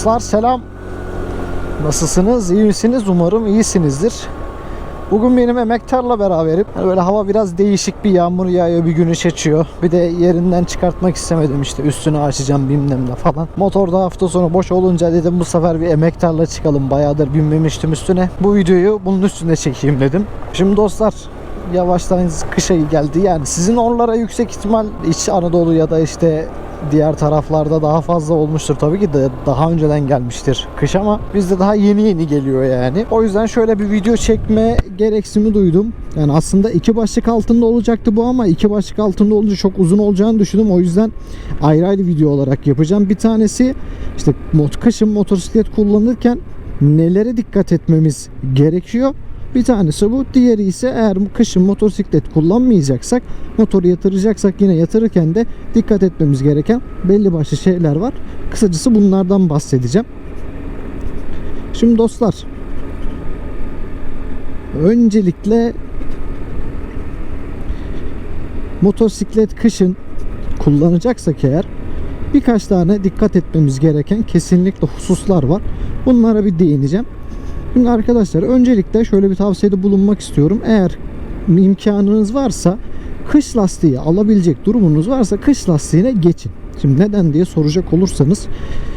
Dostlar selam. Nasılsınız? İyi misiniz? Umarım iyisinizdir. Bugün benim emektarla beraberim. Yani böyle hava biraz değişik bir yağmur yağıyor, bir güneş açıyor. Bir de yerinden çıkartmak istemedim işte üstünü açacağım bilmem ne falan. Motorda hafta sonu boş olunca dedim bu sefer bir emektarla çıkalım. Bayağıdır binmemiştim üstüne. Bu videoyu bunun üstünde çekeyim dedim. Şimdi dostlar yavaştan kış ayı geldi. Yani sizin oralara yüksek ihtimal İç Anadolu ya da işte diğer taraflarda daha fazla olmuştur tabii ki de daha önceden gelmiştir kış ama bizde daha yeni yeni geliyor yani. O yüzden şöyle bir video çekme gereksimi duydum. Yani aslında iki başlık altında olacaktı bu ama iki başlık altında olunca çok uzun olacağını düşündüm. O yüzden ayrı ayrı video olarak yapacağım. Bir tanesi işte mot kışın motosiklet kullanırken nelere dikkat etmemiz gerekiyor? Bir tanesi bu. Diğeri ise eğer kışın motosiklet kullanmayacaksak, motoru yatıracaksak yine yatırırken de dikkat etmemiz gereken belli başlı şeyler var. Kısacası bunlardan bahsedeceğim. Şimdi dostlar öncelikle motosiklet kışın kullanacaksak eğer birkaç tane dikkat etmemiz gereken kesinlikle hususlar var. Bunlara bir değineceğim. Şimdi arkadaşlar öncelikle şöyle bir tavsiyede bulunmak istiyorum. Eğer imkanınız varsa kış lastiği alabilecek durumunuz varsa kış lastiğine geçin. Şimdi neden diye soracak olursanız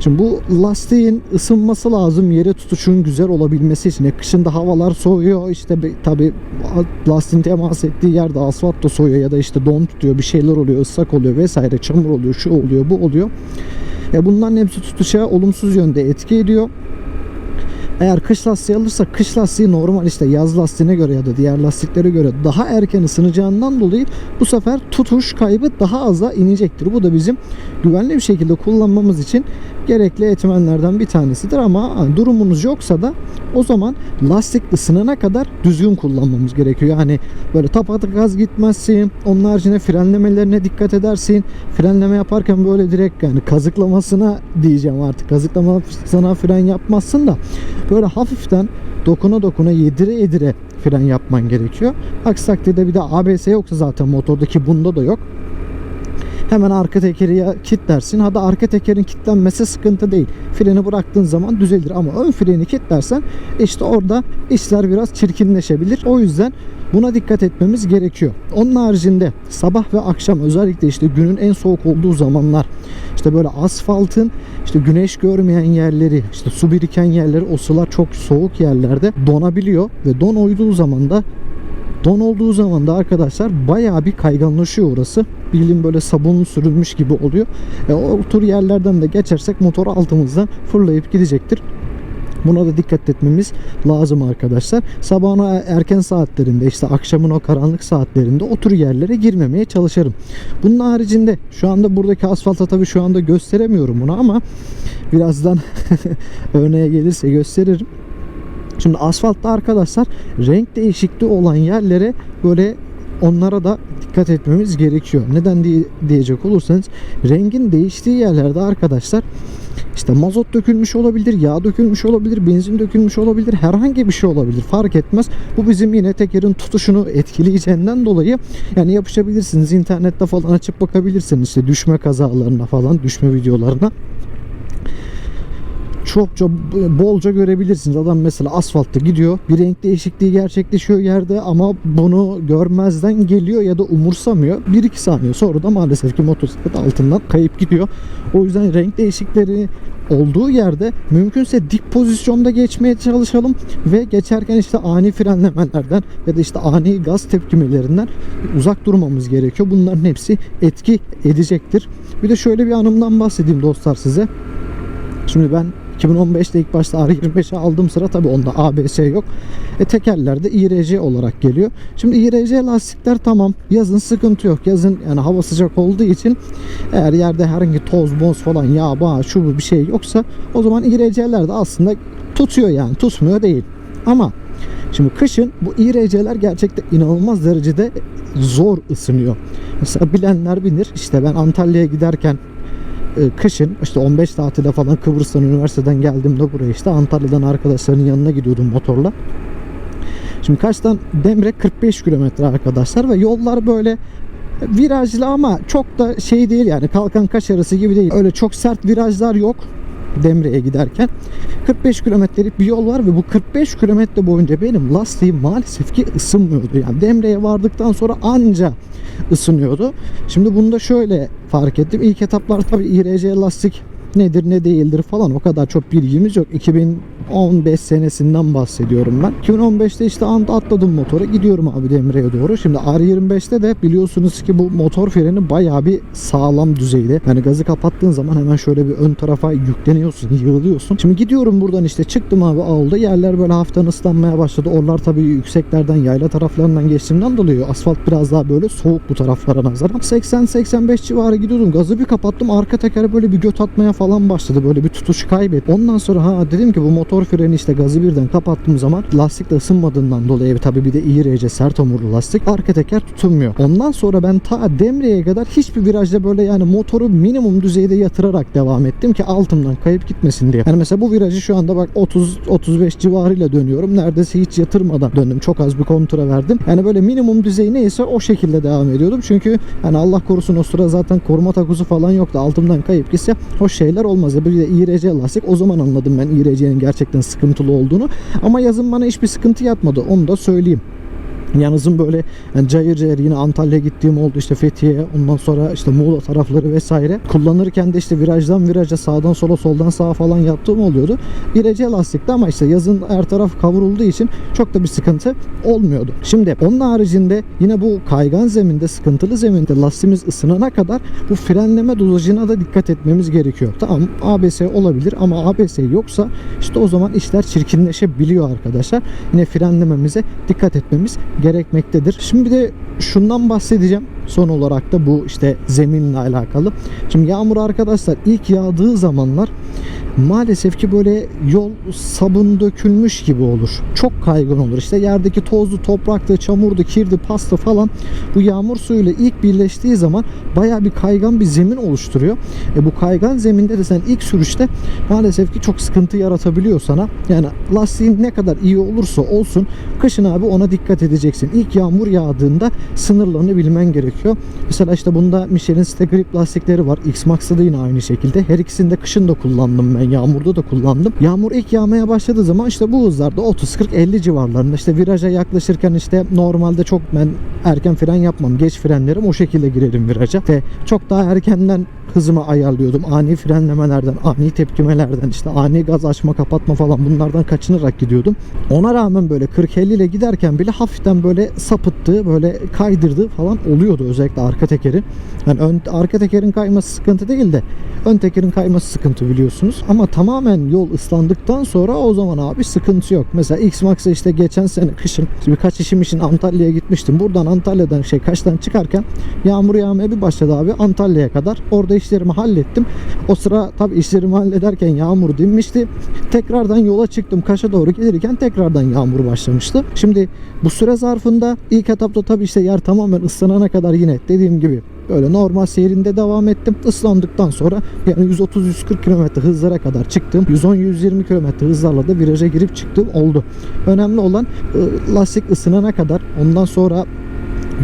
Şimdi bu lastiğin ısınması lazım yere tutuşun güzel olabilmesi için. E, kışında havalar soğuyor işte tabi lastiğin temas ettiği yerde asfalt da soğuyor ya da işte don tutuyor bir şeyler oluyor ıslak oluyor vesaire çamur oluyor şu oluyor bu oluyor. E bunların hepsi tutuşa olumsuz yönde etki ediyor. Eğer kış lastiği alırsak kış lastiği normal işte yaz lastiğine göre ya da diğer lastiklere göre daha erken ısınacağından dolayı bu sefer tutuş kaybı daha aza inecektir. Bu da bizim güvenli bir şekilde kullanmamız için gerekli etmenlerden bir tanesidir ama durumunuz yoksa da o zaman lastik ısınana kadar düzgün kullanmamız gerekiyor. Yani böyle tapatık gaz gitmezsin. Onun haricinde frenlemelerine dikkat edersin. Frenleme yaparken böyle direkt yani kazıklamasına diyeceğim artık. Kazıklamasına fren yapmazsın da böyle hafiften dokuna dokuna yedire yedire fren yapman gerekiyor. Aksi takdirde bir de ABS yoksa zaten motordaki bunda da yok. Hemen arka tekeri ya kilitlersin. Hadi arka tekerin kilitlenmesi sıkıntı değil. Freni bıraktığın zaman düzelir ama ön freni kilitlersen işte orada işler biraz çirkinleşebilir. O yüzden Buna dikkat etmemiz gerekiyor. Onun haricinde sabah ve akşam özellikle işte günün en soğuk olduğu zamanlar işte böyle asfaltın işte güneş görmeyen yerleri işte su biriken yerleri o sular çok soğuk yerlerde donabiliyor ve don uyduğu zaman da Don olduğu zaman da arkadaşlar bayağı bir kayganlaşıyor orası. Bildiğin böyle sabun sürülmüş gibi oluyor. E, o tür yerlerden de geçersek motor altımızdan fırlayıp gidecektir. Buna da dikkat etmemiz lazım arkadaşlar. Sabahın erken saatlerinde işte akşamın o karanlık saatlerinde o tür yerlere girmemeye çalışırım. Bunun haricinde şu anda buradaki asfalta tabii şu anda gösteremiyorum bunu ama birazdan örneğe gelirse gösteririm. Şimdi asfaltta arkadaşlar renk değişikliği olan yerlere böyle onlara da dikkat etmemiz gerekiyor. Neden diye, diyecek olursanız rengin değiştiği yerlerde arkadaşlar işte mazot dökülmüş olabilir, yağ dökülmüş olabilir, benzin dökülmüş olabilir, herhangi bir şey olabilir fark etmez. Bu bizim yine tekerin tutuşunu etkileyeceğinden dolayı yani yapışabilirsiniz. internette falan açıp bakabilirsiniz işte düşme kazalarına falan, düşme videolarına çokça bolca görebilirsiniz. Adam mesela asfaltta gidiyor. Bir renk değişikliği gerçekleşiyor yerde ama bunu görmezden geliyor ya da umursamıyor. 1-2 saniye sonra da maalesef ki motosiklet altından kayıp gidiyor. O yüzden renk değişikleri olduğu yerde mümkünse dik pozisyonda geçmeye çalışalım ve geçerken işte ani frenlemelerden ya da işte ani gaz tepkimelerinden uzak durmamız gerekiyor. Bunların hepsi etki edecektir. Bir de şöyle bir anımdan bahsedeyim dostlar size. Şimdi ben 2015'te ilk başta R25'e aldığım sıra tabi onda ABS yok. E, tekerler de IRC olarak geliyor. Şimdi IRC lastikler tamam. Yazın sıkıntı yok. Yazın yani hava sıcak olduğu için eğer yerde herhangi toz, boz falan yağ, bağ, şu bu bir şey yoksa o zaman IRC'ler de aslında tutuyor yani. Tutmuyor değil. Ama Şimdi kışın bu IRC'ler gerçekten inanılmaz derecede zor ısınıyor. Mesela bilenler bilir. İşte ben Antalya'ya giderken e, kışın işte 15 tatile falan Kıbrıs'tan üniversiteden geldiğimde buraya işte Antalya'dan arkadaşların yanına gidiyordum motorla. Şimdi kaçtan Demre 45 kilometre arkadaşlar ve yollar böyle virajlı ama çok da şey değil yani kalkan kaş arası gibi değil. Öyle çok sert virajlar yok. Demre'ye giderken 45 kilometrelik bir yol var ve bu 45 kilometre boyunca benim lastiğim maalesef ki ısınmıyordu. Yani Demre'ye vardıktan sonra anca ısınıyordu. Şimdi bunu da şöyle fark ettim. İlk etaplar tabii IRC lastik nedir ne değildir falan o kadar çok bilgimiz yok. 2015 senesinden bahsediyorum ben. 2015'te işte ant atladım motora gidiyorum abi Demre'ye doğru. Şimdi R25'te de biliyorsunuz ki bu motor freni bayağı bir sağlam düzeyde. Yani gazı kapattığın zaman hemen şöyle bir ön tarafa yükleniyorsun, yığılıyorsun. Şimdi gidiyorum buradan işte çıktım abi avluda yerler böyle hafiften ıslanmaya başladı. Oralar tabii yükseklerden yayla taraflarından geçtiğimden dolayı asfalt biraz daha böyle soğuk bu taraflara nazaran. 80-85 civarı gidiyordum. Gazı bir kapattım. Arka teker böyle bir göt atmaya falan başladı. Böyle bir tutuş kaybetti. Ondan sonra ha dedim ki bu motor freni işte gazı birden kapattığım zaman lastik de ısınmadığından dolayı tabii bir de IRC sert omurlu lastik arka teker tutunmuyor. Ondan sonra ben ta Demre'ye kadar hiçbir virajda böyle yani motoru minimum düzeyde yatırarak devam ettim ki altımdan kayıp gitmesin diye. Yani mesela bu virajı şu anda bak 30-35 civarıyla dönüyorum. Neredeyse hiç yatırmadan döndüm. Çok az bir kontura verdim. Yani böyle minimum düzey neyse o şekilde devam ediyordum. Çünkü yani Allah korusun o sıra zaten koruma takusu falan yoktu. Altımdan kayıp gitse hoş şeyler olmaz. Ya bir de IRC lastik o zaman anladım ben IRC'nin gerçekten sıkıntılı olduğunu. Ama yazın bana hiçbir sıkıntı yapmadı. Onu da söyleyeyim. Yalnızım böyle yani cayır cayır yine Antalya gittiğim oldu işte Fethiye ondan sonra işte Muğla tarafları vesaire. Kullanırken de işte virajdan viraja sağdan sola soldan sağa falan yaptığım oluyordu. İrece lastikti ama işte yazın her taraf kavrulduğu için çok da bir sıkıntı olmuyordu. Şimdi onun haricinde yine bu kaygan zeminde sıkıntılı zeminde lastiğimiz ısınana kadar bu frenleme dozajına da dikkat etmemiz gerekiyor. Tamam ABS olabilir ama ABS yoksa işte o zaman işler çirkinleşebiliyor arkadaşlar. Yine frenlememize dikkat etmemiz gerekmektedir. Şimdi bir de şundan bahsedeceğim. Son olarak da bu işte zeminle alakalı. Şimdi yağmur arkadaşlar ilk yağdığı zamanlar maalesef ki böyle yol sabun dökülmüş gibi olur. Çok kaygan olur. İşte yerdeki tozlu, topraktı, çamurdu, kirdi, pasta falan bu yağmur suyuyla ilk birleştiği zaman baya bir kaygan bir zemin oluşturuyor. E bu kaygan zeminde de sen ilk sürüşte maalesef ki çok sıkıntı yaratabiliyor sana. Yani lastiğin ne kadar iyi olursa olsun kışın abi ona dikkat edeceksin. İlk yağmur yağdığında sınırlarını bilmen gerekiyor. Mesela işte bunda Michelin Stay Grip lastikleri var. X-Max'ta da yine aynı şekilde. Her ikisini de kışın da kullandım ben. Yağmurda da kullandım. Yağmur ilk yağmaya başladığı zaman işte bu hızlarda 30-40-50 civarlarında işte viraja yaklaşırken işte normalde çok ben erken fren yapmam. Geç frenlerim o şekilde girerim viraja ve çok daha erkenden hızımı ayarlıyordum. Ani frenlemelerden, ani tepkimelerden, işte ani gaz açma kapatma falan bunlardan kaçınarak gidiyordum. Ona rağmen böyle 40-50 ile giderken bile hafiften böyle sapıttığı, böyle kaydırdığı falan oluyordu özellikle arka tekerin. Yani ön, arka tekerin kayması sıkıntı değil de ön tekerin kayması sıkıntı biliyorsunuz. Ama tamamen yol ıslandıktan sonra o zaman abi sıkıntı yok. Mesela X-Max'a işte geçen sene kışın birkaç işim için Antalya'ya gitmiştim. Buradan Antalya'dan şey kaçtan çıkarken yağmur yağmaya bir başladı abi Antalya'ya kadar. Orada işlerimi hallettim. O sıra tabii işlerimi hallederken yağmur dinmişti. Tekrardan yola çıktım. Kaş'a doğru gelirken tekrardan yağmur başlamıştı. Şimdi bu süre zarfında ilk etapta tabii işte yer tamamen ıslanana kadar yine dediğim gibi böyle normal seyrinde devam ettim. Islandıktan sonra yani 130-140 km hızlara kadar çıktım. 110-120 km hızlarla da viraja girip çıktım oldu. Önemli olan ı, lastik ısınana kadar ondan sonra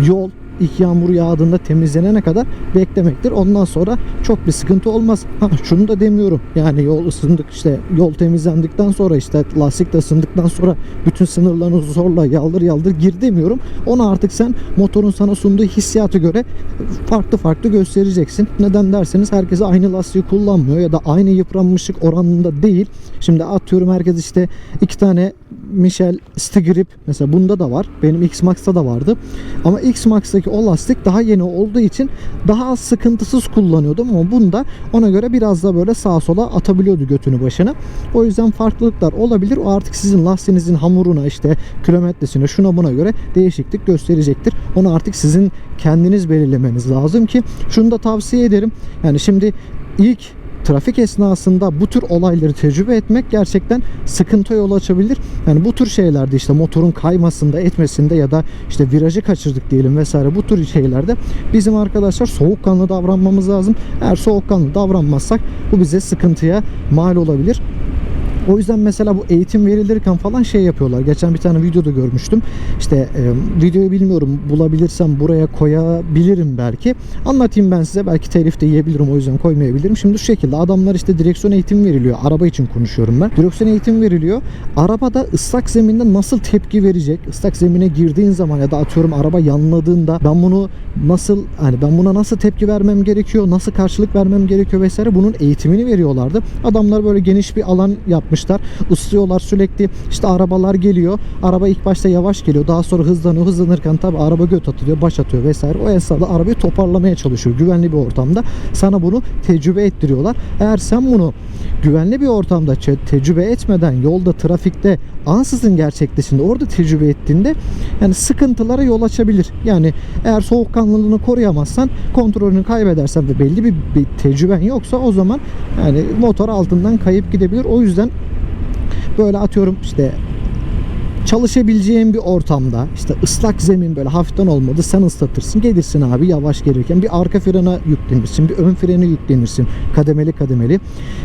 yol ilk yağmur yağdığında temizlenene kadar beklemektir. Ondan sonra çok bir sıkıntı olmaz. Ha, şunu da demiyorum. Yani yol ısındık işte yol temizlendikten sonra işte lastik de ısındıktan sonra bütün sınırlarını zorla yaldır yaldır gir demiyorum. Onu artık sen motorun sana sunduğu hissiyatı göre farklı farklı göstereceksin. Neden derseniz herkes aynı lastiği kullanmıyor ya da aynı yıpranmışlık oranında değil. Şimdi atıyorum herkes işte iki tane Michel Stigrip mesela bunda da var. Benim X-Max'ta da vardı. Ama X-Max'taki o lastik daha yeni olduğu için daha az sıkıntısız kullanıyordum ama bunda ona göre biraz da böyle sağa sola atabiliyordu götünü başına. O yüzden farklılıklar olabilir. O artık sizin lastiğinizin hamuruna işte kilometresine şuna buna göre değişiklik gösterecektir. Onu artık sizin kendiniz belirlemeniz lazım ki şunu da tavsiye ederim. Yani şimdi ilk trafik esnasında bu tür olayları tecrübe etmek gerçekten sıkıntı yol açabilir. Yani bu tür şeylerde işte motorun kaymasında, etmesinde ya da işte virajı kaçırdık diyelim vesaire bu tür şeylerde bizim arkadaşlar soğukkanlı davranmamız lazım. Eğer soğukkanlı davranmazsak bu bize sıkıntıya mal olabilir. O yüzden mesela bu eğitim verilirken falan şey yapıyorlar. Geçen bir tane videoda görmüştüm. İşte e, videoyu bilmiyorum bulabilirsem buraya koyabilirim belki. Anlatayım ben size. Belki telif de yiyebilirim o yüzden koymayabilirim. Şimdi şu şekilde adamlar işte direksiyon eğitimi veriliyor. Araba için konuşuyorum ben. Direksiyon eğitimi veriliyor. Arabada ıslak zeminde nasıl tepki verecek? Islak zemine girdiğin zaman ya da atıyorum araba yanladığında ben bunu nasıl hani ben buna nasıl tepki vermem gerekiyor? Nasıl karşılık vermem gerekiyor vesaire bunun eğitimini veriyorlardı. Adamlar böyle geniş bir alan yapmışlar. Islıyorlar sürekli. İşte arabalar geliyor. Araba ilk başta yavaş geliyor. Daha sonra hızlanıyor. Hızlanırken tabi araba göt atıyor, baş atıyor vesaire. O esnada arabayı toparlamaya çalışıyor. Güvenli bir ortamda. Sana bunu tecrübe ettiriyorlar. Eğer sen bunu güvenli bir ortamda tecrübe etmeden yolda trafikte ansızın gerçekleştiğinde orada tecrübe ettiğinde yani sıkıntılara yol açabilir. Yani eğer soğukkanlılığını koruyamazsan kontrolünü kaybedersen ve belli bir, bir tecrüben yoksa o zaman yani motor altından kayıp gidebilir. O yüzden böyle atıyorum işte çalışabileceğin bir ortamda işte ıslak zemin böyle hafiften olmadı sen ıslatırsın gelirsin abi yavaş gelirken bir arka frene yüklenirsin bir ön frene yüklenirsin kademeli kademeli.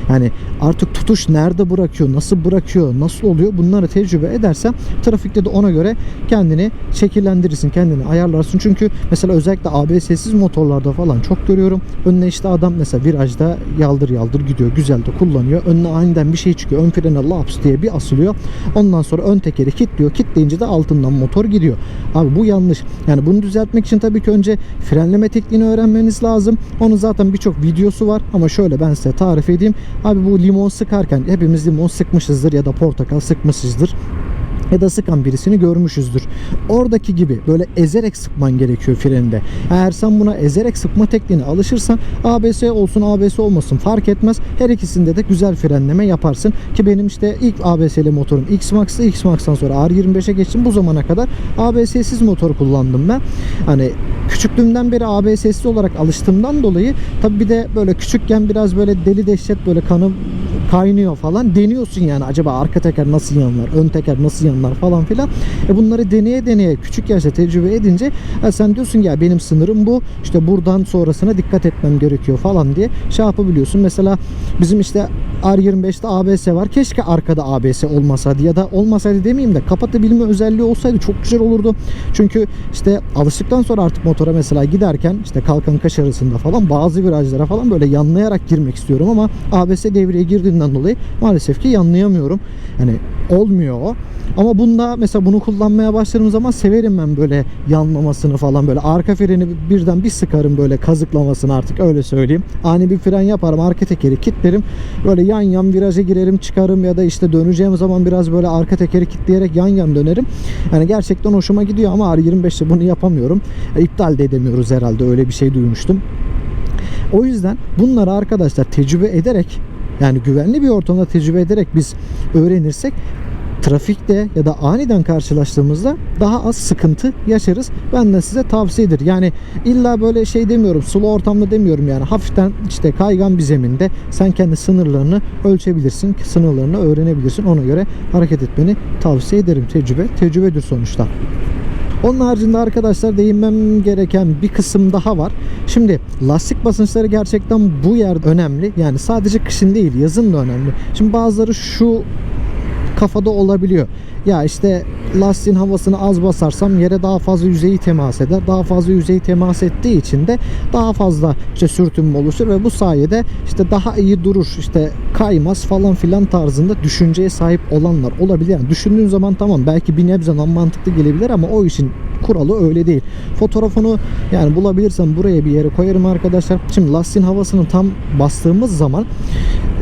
Yani artık tutuş nerede bırakıyor nasıl bırakıyor nasıl oluyor bunları tecrübe edersen trafikte de ona göre kendini şekillendirirsin kendini ayarlarsın. Çünkü mesela özellikle ABS'siz motorlarda falan çok görüyorum. Önüne işte adam mesela virajda yaldır yaldır gidiyor güzel de kullanıyor. Önüne aniden bir şey çıkıyor ön frene laps diye bir asılıyor. Ondan sonra ön tekeri kilitliyor kilitleyince de altından motor gidiyor. Abi bu yanlış. Yani bunu düzeltmek için tabii ki önce frenleme tekniğini öğrenmeniz lazım. Onun zaten birçok videosu var. Ama şöyle ben size tarif edeyim. Abi bu limon sıkarken hepimiz limon sıkmışızdır ya da portakal sıkmışızdır ya da sıkan birisini görmüşüzdür. Oradaki gibi böyle ezerek sıkman gerekiyor frende. Eğer sen buna ezerek sıkma tekniğine alışırsan ABS olsun ABS olmasın fark etmez. Her ikisinde de güzel frenleme yaparsın. Ki benim işte ilk ABS'li motorum X-Max'tı. X-Max'tan sonra R25'e geçtim. Bu zamana kadar ABS'siz motor kullandım ben. Hani küçüklüğümden beri ABS'siz olarak alıştığımdan dolayı tabi bir de böyle küçükken biraz böyle deli dehşet böyle kanım kaynıyor falan deniyorsun yani. Acaba arka teker nasıl yanlar ön teker nasıl yanlar falan filan. E bunları deneye deneye küçük yaşta tecrübe edince ha sen diyorsun ya benim sınırım bu işte buradan sonrasına dikkat etmem gerekiyor falan diye şey yapabiliyorsun. Mesela bizim işte R25'te ABS var. Keşke arkada ABS olmasaydı ya da olmasaydı demeyeyim de kapatabilme özelliği olsaydı çok güzel olurdu. Çünkü işte alıştıktan sonra artık motora mesela giderken işte kalkan kaş arasında falan bazı virajlara falan böyle yanlayarak girmek istiyorum ama ABS devreye girdiğinden dolayı maalesef ki yanlayamıyorum. Yani olmuyor o. Ama bunda mesela bunu kullanmaya başladığım zaman severim ben böyle yanlamasını falan böyle arka freni birden bir sıkarım böyle kazıklamasını artık öyle söyleyeyim. Ani bir fren yaparım arka tekeri kilitlerim böyle yan yan viraja girerim çıkarım ya da işte döneceğim zaman biraz böyle arka tekeri kilitleyerek yan yan dönerim. Yani gerçekten hoşuma gidiyor ama R25'te bunu yapamıyorum. E, iptal de edemiyoruz herhalde öyle bir şey duymuştum. O yüzden bunları arkadaşlar tecrübe ederek yani güvenli bir ortamda tecrübe ederek biz öğrenirsek trafikte ya da aniden karşılaştığımızda daha az sıkıntı yaşarız. Ben de size tavsiyedir. Yani illa böyle şey demiyorum, sulu ortamda demiyorum yani. Hafiften işte kaygan bir zeminde sen kendi sınırlarını ölçebilirsin, sınırlarını öğrenebilirsin. Ona göre hareket etmeni tavsiye ederim. Tecrübe, tecrübedir sonuçta. Onun haricinde arkadaşlar değinmem gereken bir kısım daha var. Şimdi lastik basınçları gerçekten bu yerde önemli. Yani sadece kışın değil yazın da önemli. Şimdi bazıları şu kafada olabiliyor. Ya işte lastiğin havasını az basarsam yere daha fazla yüzeyi temas eder. Daha fazla yüzeyi temas ettiği için de daha fazla işte sürtünme oluşur ve bu sayede işte daha iyi durur. işte kaymaz falan filan tarzında düşünceye sahip olanlar olabilir. Yani düşündüğün zaman tamam belki bir nebze mantıklı gelebilir ama o işin kuralı öyle değil. Fotoğrafını yani bulabilirsem buraya bir yere koyarım arkadaşlar. Şimdi lastiğin havasını tam bastığımız zaman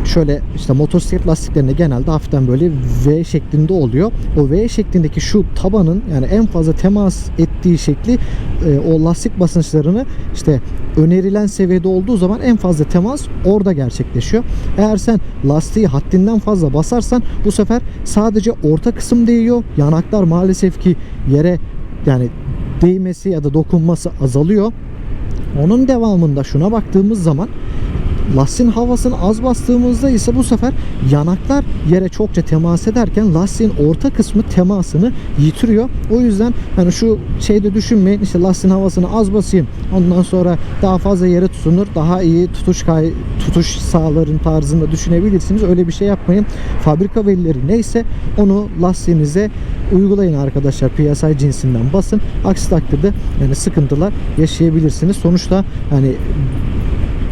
şöyle işte motosiklet lastiklerinde genelde hafiften böyle V şeklinde oluyor. O V şeklindeki şu tabanın yani en fazla temas ettiği şekli e, o lastik basınçlarını işte önerilen seviyede olduğu zaman en fazla temas orada gerçekleşiyor. Eğer sen lastiği haddinden fazla basarsan bu sefer sadece orta kısım değiyor. Yanaklar maalesef ki yere yani değmesi ya da dokunması azalıyor. Onun devamında şuna baktığımız zaman Lastiğin havasını az bastığımızda ise bu sefer yanaklar yere çokça temas ederken lastiğin orta kısmı temasını yitiriyor. O yüzden hani şu şeyde düşünmeyin işte lastiğin havasını az basayım ondan sonra daha fazla yere tutunur daha iyi tutuş kay tutuş sağların tarzında düşünebilirsiniz. Öyle bir şey yapmayın. Fabrika verileri neyse onu lastiğinize uygulayın arkadaşlar. PSI cinsinden basın. Aksi takdirde yani sıkıntılar yaşayabilirsiniz. Sonuçta hani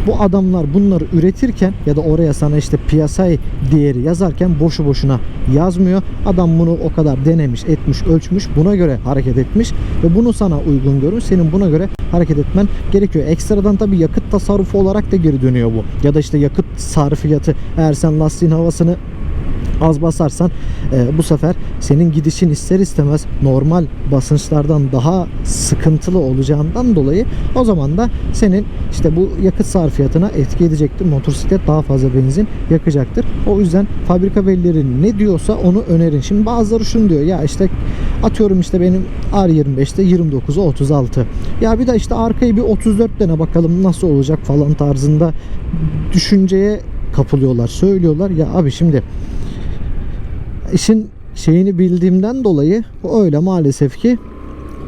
bu adamlar bunları üretirken ya da oraya sana işte piyasay değeri yazarken boşu boşuna yazmıyor. Adam bunu o kadar denemiş, etmiş, ölçmüş, buna göre hareket etmiş ve bunu sana uygun görmüş. Senin buna göre hareket etmen gerekiyor. Ekstradan tabii yakıt tasarrufu olarak da geri dönüyor bu. Ya da işte yakıt sarfiyatı eğer sen lastiğin havasını az basarsan e, bu sefer senin gidişin ister istemez normal basınçlardan daha sıkıntılı olacağından dolayı o zaman da senin işte bu yakıt sarfiyatına etki edecektir. Motosiklet daha fazla benzin yakacaktır. O yüzden fabrika verileri ne diyorsa onu önerin. Şimdi bazıları şunu diyor ya işte atıyorum işte benim R25'te 29'a 36. Ya bir de işte arkayı bir 34 dene bakalım nasıl olacak falan tarzında düşünceye kapılıyorlar, söylüyorlar. Ya abi şimdi işin şeyini bildiğimden dolayı öyle maalesef ki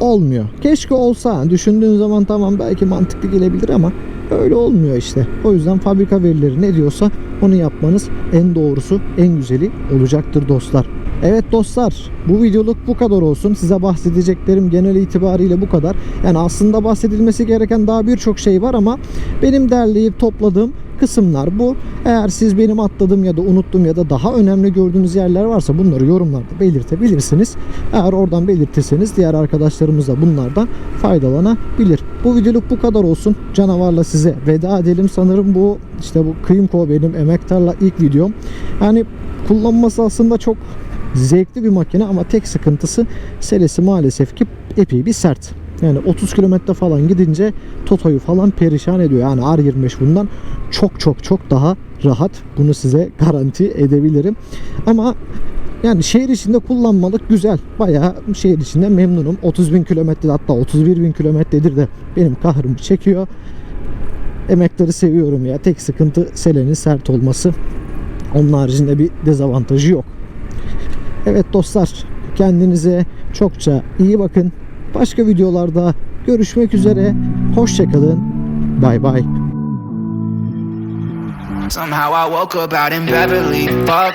olmuyor. Keşke olsa. Düşündüğün zaman tamam belki mantıklı gelebilir ama öyle olmuyor işte. O yüzden fabrika verileri ne diyorsa onu yapmanız en doğrusu, en güzeli olacaktır dostlar. Evet dostlar bu videoluk bu kadar olsun. Size bahsedeceklerim genel itibariyle bu kadar. Yani aslında bahsedilmesi gereken daha birçok şey var ama benim derleyip topladığım kısımlar bu. Eğer siz benim atladığım ya da unuttuğum ya da daha önemli gördüğünüz yerler varsa bunları yorumlarda belirtebilirsiniz. Eğer oradan belirtirseniz diğer arkadaşlarımız da bunlardan faydalanabilir. Bu videoluk bu kadar olsun. Canavarla size veda edelim. Sanırım bu işte bu Kıyımko benim emektarla ilk videom. Yani kullanması aslında çok zevkli bir makine ama tek sıkıntısı selesi maalesef ki epey bir sert. Yani 30 kilometre falan gidince Toto'yu falan perişan ediyor. Yani R25 bundan çok çok çok daha rahat. Bunu size garanti edebilirim. Ama yani şehir içinde kullanmalık güzel. Bayağı şehir içinde memnunum. 30 bin kilometre hatta 31 bin kilometredir de benim kahrımı çekiyor. Emekleri seviyorum ya. Tek sıkıntı selenin sert olması. Onun haricinde bir dezavantajı yok. Evet dostlar kendinize çokça iyi bakın. Başka videolarda görüşmek üzere. Hoşçakalın. Bay bay. Somehow I woke up out in Beverly. Fuck.